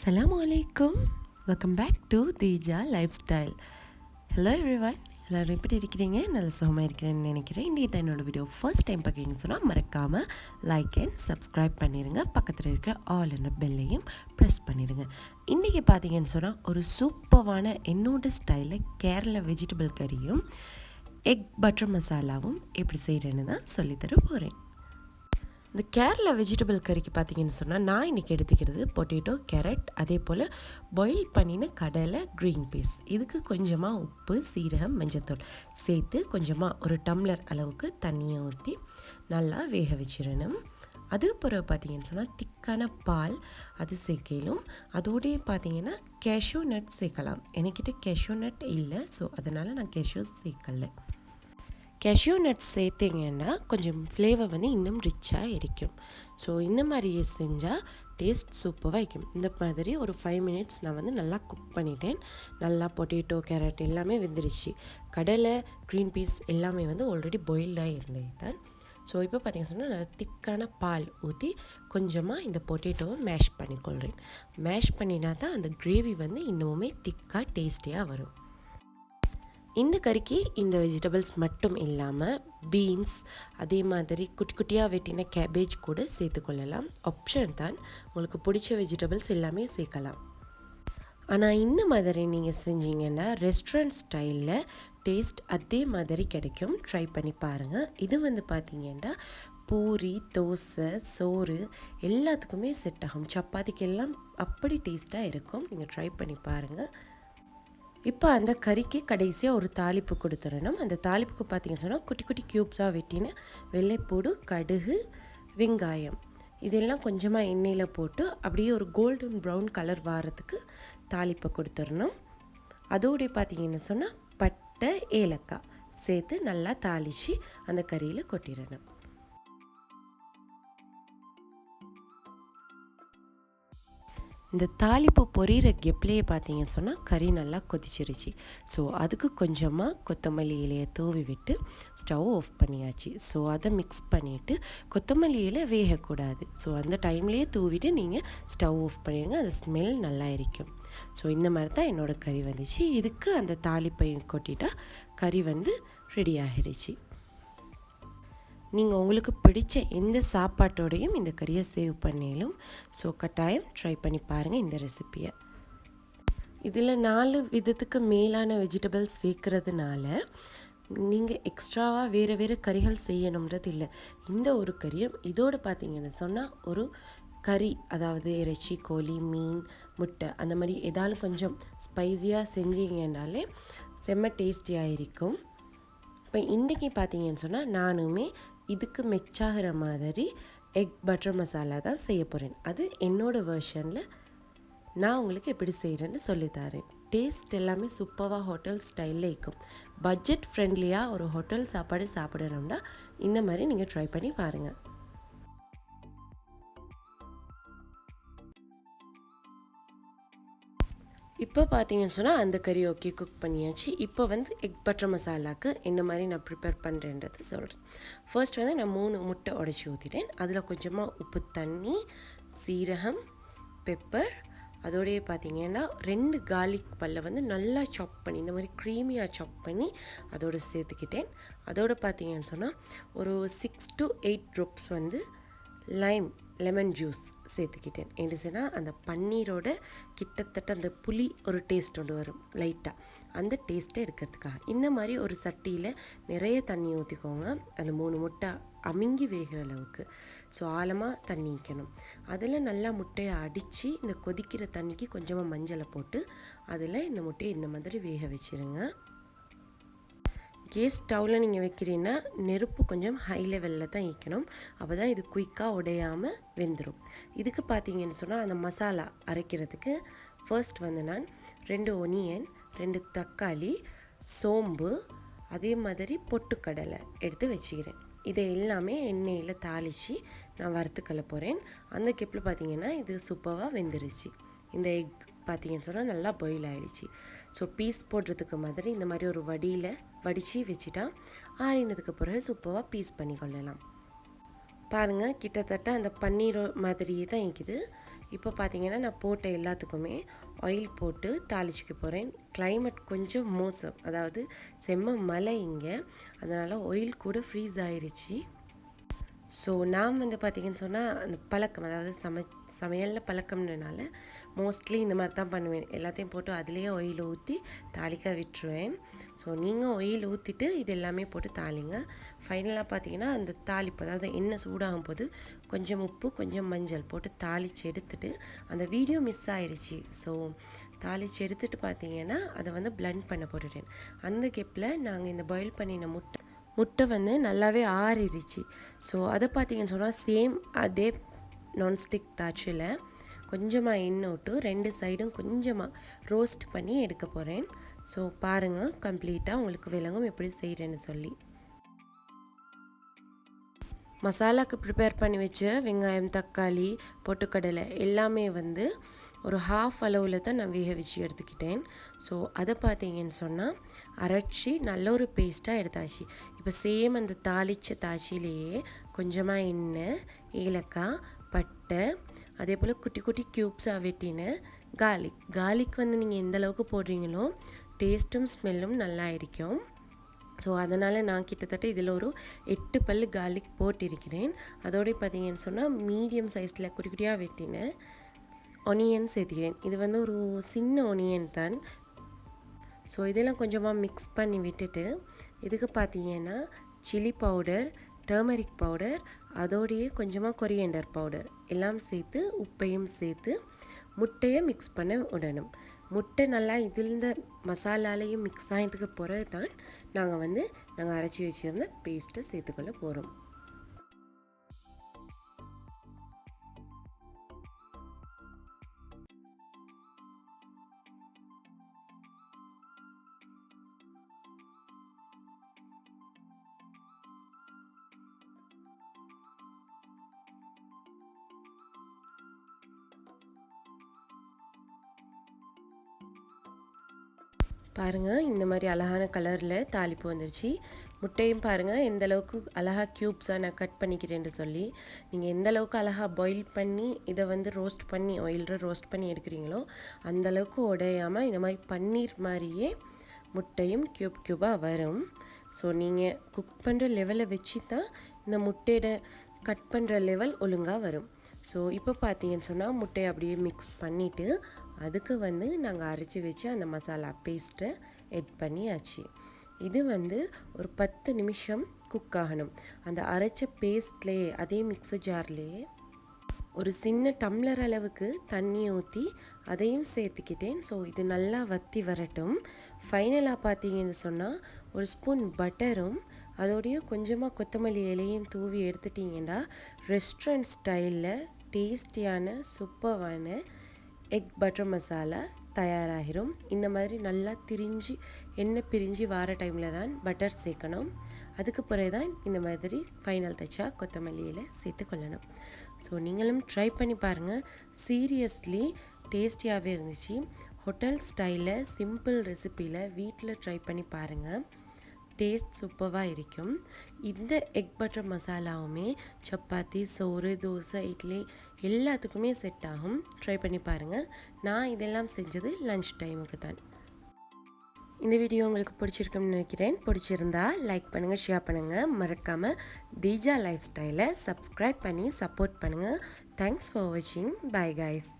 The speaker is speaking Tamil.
அஸ்லாம் வலைக்கும் welcome back to Theeja lifestyle hello everyone எல்லோரும் எப்படி இருக்கிறீங்க? நல்ல சுகமாக இருக்கிறேன்னு நினைக்கிறேன். இன்றைக்கி தான் என்னோடய வீடியோ ஃபர்ஸ்ட் டைம் பார்க்குறீங்கன்னு சொன்னால் மறக்காமல் லைக் அண்ட் சப்ஸ்கிரைப் பண்ணிடுங்க பக்கத்தில் இருக்கிற ஆல் என்ற பெல்லையும் ப்ரெஸ் பண்ணிடுங்க இன்றைக்கி பார்த்தீங்கன்னு சொன்னால் ஒரு சூப்பரான என்னோடய ஸ்டைலில் கேரளா வெஜிடபிள் கறியும் எக் பட்டர் மசாலாவும் எப்படி செய்கிறேன்னு தான் சொல்லித்தர போகிறேன் இந்த கேரளா வெஜிடபிள் கறிக்கு பார்த்தீங்கன்னு சொன்னால் நான் இன்றைக்கி எடுத்துக்கிறது பொட்டேட்டோ கேரட் அதே போல் பாயில் பண்ணின கடலை க்ரீன் பீஸ் இதுக்கு கொஞ்சமாக உப்பு சீரகம் மஞ்சத்தூள் சேர்த்து கொஞ்சமாக ஒரு டம்ளர் அளவுக்கு தண்ணியை ஊற்றி நல்லா வேக வச்சிடணும். அது பிறகு பார்த்தீங்கன்னு சொன்னால் திக்கான பால் அது சேர்க்கலும் அதோடய பார்த்தீங்கன்னா கேஷ்யூ நட் சேர்க்கலாம். என்கிட்ட கேஷ்யூ நட் இல்லை ஸோ அதனால் நான் கேஷ்யூ சேர்க்கலை. கேஷ்யூ நட்ஸ் சேர்த்திங்கன்னா கொஞ்சம் ஃப்ளேவர் வந்து இன்னும் ரிச்சாக இருக்கும். ஸோ இந்த மாதிரியே செஞ்சால் டேஸ்ட் சூப்பராக இருக்கும். இந்த மாதிரி ஒரு ஃபைவ் மினிட்ஸ் நான் வந்து நல்லா குக் பண்ணிட்டேன். நல்லா பொட்டேட்டோ கேரட் எல்லாமே வெந்துருச்சு. கடலை க்ரீன் பீஸ் எல்லாமே வந்து ஆல்ரெடி பாயில்டாக இருந்தது தான் ஸோ இப்போ பார்த்தீங்கன்னா சொன்னால் நல்லா திக்கான பால் ஊற்றி கொஞ்சமாக இந்த பொட்டேட்டோவை மேஷ் பண்ணிக்கொள்கிறேன் மேஷ் பண்ணினா தான் அந்த கிரேவி வந்து இன்னமுமே திக்காக டேஸ்டியாக வரும். இந்த கறிக்கு இந்த வெஜிடபிள்ஸ் மட்டும் இல்லாமல் பீன்ஸ் அதே மாதிரி குட்டி குட்டியாக வெட்டின கேபேஜ் கூட சேர்த்துக்கொள்ளலாம் ஆப்ஷன் தான். உங்களுக்கு பிடிச்ச வெஜிடபிள்ஸ் எல்லாமே சேர்க்கலாம். ஆனால் இந்த மாதிரி நீங்கள் செஞ்சீங்கன்னா ரெஸ்டாரண்ட் ஸ்டைலில் டேஸ்ட் அதே மாதிரி கிடைக்கும். ட்ரை பண்ணி பாருங்கள் இது வந்து பார்த்தீங்கன்னா பூரி தோசை சோறு எல்லாத்துக்குமே செட் ஆகும். சப்பாத்திக்கெல்லாம் அப்படி டேஸ்ட்டாக இருக்கும். நீங்கள் ட்ரை பண்ணி பாருங்கள் இப்போ அந்த கறிக்கு கடைசியாக ஒரு தாளிப்பு கொடுத்துடணும். அந்த தாளிப்புக்கு பார்த்தீங்கன்னு சொன்னால் குட்டி குட்டி க்யூப்ஸாக வெட்டின வெள்ளைப்பூடு கடுகு வெங்காயம். இதெல்லாம் கொஞ்சமாக எண்ணெயில் போட்டு அப்படியே ஒரு கோல்டன் ப்ரௌன் கலர் வாரத்துக்கு தாளிப்பை கொடுத்துடணும். அதோடைய பார்த்தீங்கன்னு சொன்னால் பட்டை ஏலக்காய் சேர்த்து நல்லா தாளித்து அந்த கறியில் கொட்டிடணும். இந்த தாளிப்பு பொரியிற கெப்லேயே பார்த்தீங்கன்னு சொன்னால் கறி நல்லா கொதிச்சிருச்சு. ஸோ அதுக்கு கொஞ்சமாக கொத்தமல்லி இலையை தூவி விட்டு ஸ்டவ் ஆஃப் பண்ணியாச்சு. ஸோ அதை மிக்ஸ் பண்ணிவிட்டு கொத்தமல்லி இலை வேகக்கூடாது. ஸோ அந்த டைம்லேயே தூவிட்டு நீங்கள் ஸ்டவ் ஆஃப் பண்ணிடுங்க அந்த ஸ்மெல் நல்லா இருக்கும் ஸோ இந்த மாதிரி தான் என்னோடய கறி வந்துச்சு. இதுக்கு அந்த தாளிப்பையும் கொட்டிட்டால் கறி வந்து ரெடி ஆகிடுச்சு நீங்கள் உங்களுக்கு பிடிச்ச எந்த சாப்பாட்டோடையும் இந்த கறியை சேவ் பண்ணிலும் ஸோ கட்டாயம் ட்ரை பண்ணி பாருங்கள் இந்த ரெசிப்பியை இதில் நாலு விதத்துக்கு மேலான வெஜிடபிள்ஸ் சேர்க்கறதுனால நீங்கள் எக்ஸ்ட்ராவாக வேறு வேறு கறிகள் செய்யணுன்றது இல்லை. இந்த ஒரு கறியும் இதோடு பார்த்தீங்கன்னு சொன்னால் ஒரு கறி அதாவது இறைச்சி கோழி மீன் முட்டை அந்த மாதிரி ஏதாலும் கொஞ்சம் ஸ்பைஸியாக செஞ்சீங்கன்னாலே செம்ம டேஸ்டியாக இருக்கும். இப்போ இன்றைக்கி பார்த்தீங்கன்னு சொன்னால் நானுமே இதுக்கு மெச்சாகிற மாதிரி எக் பட்டர் மசாலா தான் செய்ய போகிறேன் அது என்னோடய வேர்ஷனில் நான் உங்களுக்கு எப்படி செய்கிறேன்னு சொல்லித்தரேன் டேஸ்ட் எல்லாமே சூப்பராக ஹோட்டல் ஸ்டைலில் இருக்கும். பட்ஜெட் ஃப்ரெண்ட்லியாக ஒரு ஹோட்டல் சாப்பாடு சாப்பிடணும்னா இந்த மாதிரி நீங்கள் ட்ரை பண்ணி பாருங்கள் இப்போ பார்த்தீங்கன்னு சொன்னால் அந்த கறி ஓகே குக் பண்ணியாச்சு. இப்போ வந்து எக் பட்டர் மசாலாவுக்கு என்ன மாதிரி நான் ப்ரிப்பேர் பண்ணுறேன்றது சொல்கிறேன் ஃபர்ஸ்ட் வந்து நான் மூணு முட்டை உடச்சி ஊற்றிட்டேன் அதில் கொஞ்சமாக உப்பு தண்ணி சீரகம் பெப்பர் அதோடய பார்த்தீங்கன்னா ரெண்டு கார்லிக் பல்ல வந்து நல்லா சாப் பண்ணி இந்த மாதிரி க்ரீமியாக சாப் பண்ணி அதோடு சேர்த்துக்கிட்டேன். அதோடு பார்த்தீங்கன்னு சொன்னால் ஒரு சிக்ஸ் டு எயிட் ட்ரோப்ஸ் வந்து லைம் லெமன் ஜூஸ் சேர்த்துக்கிட்டேன். என்ன சொன்னால் அந்த பன்னீரோட கிட்டத்தட்ட அந்த புளி ஒரு டேஸ்ட் ஒன்று வரும் லைட்டாக அந்த டேஸ்ட்டை எடுக்கிறதுக்காக. இந்த மாதிரி ஒரு சட்டியில் நிறைய தண்ணி ஊற்றிக்கோங்க அந்த மூணு முட்டை அமுங்கி வேகிற அளவுக்கு. ஸோ ஆழமாக தண்ணி வைக்கணும். அதில் நல்லா முட்டையை அடித்து இந்த கொதிக்கிற தண்ணிக்கு கொஞ்சமாக மஞ்சளை போட்டு அதில் இந்த முட்டையை இந்த மாதிரி வேக வச்சுருங்க. கேஸ் ஸ்டவ்வில் நீங்கள் வைக்கிறீங்கன்னா நெருப்பு கொஞ்சம் ஹை லெவலில் தான் வைக்கணும் அப்போ தான் இது குயிக்காக உடையாமல் வெந்துடும் இதுக்கு பார்த்தீங்கன்னு சொன்னால் அந்த மசாலா அரைக்கிறதுக்கு ஃபர்ஸ்ட் வந்து நான் ரெண்டு ஒனியன் ரெண்டு தக்காளி சோம்பு அதே மாதிரி பொட்டுக்கடலை எடுத்து வச்சுக்கிறேன். இதை எல்லாமே எண்ணெயில் தாளித்து நான் வறுத்துக்கல போகிறேன் அந்த கெப்பில் பார்த்தீங்கன்னா இது சூப்பராக வெந்துருச்சு. இந்த எக் பார்த்தீங்கன்னு சொன்னால் நல்லா பாயில் ஆகிடுச்சு ஸோ பீஸ் போடுறதுக்கு மாதிரி இந்த மாதிரி ஒரு வடியில் வடித்து வச்சுட்டா ஆறினதுக்கு பிறகு சூப்பராக பீஸ் பண்ணி கொள்ளலாம். பாருங்கள் கிட்டத்தட்ட அந்த பன்னீர் மாதிரியே தான் இருக்குது. இப்போ பார்த்தீங்கன்னா நான் போட்ட எல்லாத்துக்குமே ஆயில் போட்டு தாளிச்சிக்க போகிறேன் கிளைமேட் கொஞ்சம் மோசம். அதாவது செம்ம மழை இங்கே. அதனால் ஆயில் கூட ஃப்ரீஸ் ஆயிடுச்சு ஸோ நான் வந்து பார்த்தீங்கன்னு சொன்னால் அந்த பழக்கம் அதாவது சமை சமையலில் பழக்கம்ன்றனால மோஸ்ட்லி இந்த மாதிரி தான் பண்ணுவேன். எல்லாத்தையும் போட்டு அதுலேயே ஆயில் ஊற்றி தாளிக்க விட்டுருவேன். ஸோ நீங்கள் ஆயில் ஊற்றிட்டு இது எல்லாமே போட்டு தாளிங்க. ஃபைனலாக பார்த்தீங்கன்னா அந்த தாளிப்பு அதாவது எண்ணெய் சூடாகும் போது கொஞ்சம் உப்பு கொஞ்சம் மஞ்சள் போட்டு தாளித்து எடுத்துட்டு அந்த வீடியோ மிஸ் ஆயிடுச்சு. ஸோ தாளித்து எடுத்துட்டு பார்த்தீங்கன்னா அதை வந்து பிளண்ட் பண்ண போட்டுட்டேன். அந்த கெப்பில் நாங்கள் இந்த பாயில் பண்ணின முட்டை முட்டை வந்து நல்லாவே ஆறிடுச்சு ஸோ அதை பார்த்தீங்கன்னு சொன்னால் சேம் அதே நான்ஸ்டிக் தாச்சில் கொஞ்சமாக எண்ணெய் விட்டு ரெண்டு சைடும் கொஞ்சமாக ரோஸ்ட் பண்ணி எடுக்க போகிறேன் ஸோ பாருங்கள் கம்ப்ளீட்டாக உங்களுக்கு விளங்கும் எப்படி செய்கிறேன்னு சொல்லி. மசாலாக்கு ப்ரிப்பேர் பண்ணி வச்ச வெங்காயம் தக்காளி பொட்டுக்கடலை எல்லாமே வந்து ஒரு ஹாஃப் அளவில் தான் நான் வேக வச்சு எடுத்துக்கிட்டேன். ஸோ அதை பார்த்தீங்கன்னு சொன்னால் அரைச்சி நல்ல ஒரு பேஸ்ட்டாக எடுத்தாச்சு. இப்போ சேம் அந்த தாளிச்ச தாச்சிலேயே கொஞ்சமாக எண்ணெய் ஏலக்காய் பட்டை அதே போல் குட்டி குட்டி க்யூப்ஸாக வெட்டின கார்லிக் கார்லிக் வந்து நீங்கள் எந்த அளவுக்கு போடுறீங்களோ டேஸ்ட்டும் ஸ்மெல்லும் நல்லா இருக்கும். ஸோ அதனால் நான் கிட்டத்தட்ட இதில் ஒரு எட்டு பல் கார்லிக் போட்டிருக்கிறேன். அதோடய பார்த்தீங்கன்னு சொன்னால் மீடியம் சைஸில் குட்டி குட்டியாக வெட்டின ஒனியன் சேர்த்துக்கிறேன். இது வந்து ஒரு சின்ன ஒனியன் தான். ஸோ இதெல்லாம் கொஞ்சமாக மிக்ஸ் பண்ணி விட்டுட்டு இதுக்கு பார்த்தீங்கன்னா சில்லி பவுடர் டர்மரிக் பவுடர் அதோடையே கொஞ்சமாக கொரியண்டர் பவுடர் எல்லாம் சேர்த்து உப்பையும் சேர்த்து முட்டையை மிக்ஸ் பண்ண விடணும். முட்டை நல்லா இதிலிருந்த மசாலாலையும் மிக்ஸ் ஆகிட்டதுக்கு பிறகு தான் நாங்கள் வந்து நாங்கள் அரைச்சி வச்சுருந்த பேஸ்ட்டை சேர்த்துக்கொள்ள போகிறோம் பாருங்கள் இந்த மாதிரி அழகான கலரில் தாளிப்பு வந்துருச்சு. முட்டையும் பாருங்கள் எந்த அளவுக்கு அழகாக க்யூப்ஸாக நான் கட் பண்ணிக்கிறேன்னு சொல்லி. நீங்கள் எந்த அளவுக்கு அழகாக பாயில் பண்ணி இதை வந்து ரோஸ்ட் பண்ணி ஆயிலில் ரோஸ்ட் பண்ணி எடுக்கிறீங்களோ அந்தளவுக்கு உடையாமல் இந்த மாதிரி பன்னீர் மாதிரியே முட்டையும் க்யூப் க்யூபாக வரும். ஸோ நீங்கள் குக் பண்ணுற லெவலை வச்சு தான் இந்த முட்டையோட கட் பண்ணுற லெவல் ஒழுங்காக வரும். ஸோ இப்போ பார்த்தீங்கன்னு சொன்னால் முட்டையை அப்படியே மிக்ஸ் பண்ணிவிட்டு அதுக்கு வந்து நாங்கள் அரைச்சி வச்சு அந்த மசாலா பேஸ்ட்டை எட் பண்ணியாச்சு. இது வந்து ஒரு பத்து நிமிஷம் குக் ஆகணும். அந்த அரைச்ச பேஸ்ட்லேயே அதே மிக்ஸர் ஜார்லேயே ஒரு சின்ன டம்ளர் அளவுக்கு தண்ணி ஊற்றி அதையும் சேர்த்துக்கிட்டேன். ஸோ இது நல்லா வத்தி வரட்டும். ஃபைனலாக பார்த்தீங்கன்னு சொன்னால் ஒரு ஸ்பூன் பட்டரும் அதோடைய கொஞ்சமாக கொத்தமல்லி இலையும் தூவி எடுத்துட்டிங்கன்னா ரெஸ்டாரண்ட் ஸ்டைலில் டேஸ்டியான சூப்பரான எக் பட்டர் மசாலா தயாராகிரும். இந்த மாதிரி நல்லா திரிஞ்சு எண்ணெய் பிரிஞ்சு வார டைமில் தான் பட்டர் சேர்க்கணும். அதுக்கு பிறகு தான் இந்த மாதிரி ஃபைனல் டச்சாக கொத்தமல்லியில் சேர்த்து கொள்ளணும். ஸோ நீங்களும் ட்ரை பண்ணி பாருங்கள் சீரியஸ்லி டேஸ்டியாகவே இருந்துச்சு. ஹோட்டல் ஸ்டைலில் சிம்பிள் ரெசிப்பியில் வீட்டில் ட்ரை பண்ணி பாருங்கள் டேஸ்ட் சூப்பராக இருக்கும். இந்த எக் பட்டர் மசாலாவுமே சப்பாத்தி சோறு தோசை இட்லி எல்லாத்துக்குமே செட் ஆகும். ட்ரை பண்ணி பாருங்கள் நான் இதெல்லாம் செஞ்சது லஞ்ச் டைமுக்கு தான். இந்த வீடியோ உங்களுக்கு பிடிச்சிருக்குன்னு நினைக்கிறேன். பிடிச்சிருந்தா லைக் பண்ணுங்கள் ஷேர் பண்ணுங்கள் மறக்காமல் தீஜா லைஃப் ஸ்டைலை சப்ஸ்கிரைப் பண்ணி சப்போர்ட் பண்ணுங்கள் தேங்க்ஸ் ஃபார் வாட்சிங் பை கைஸ்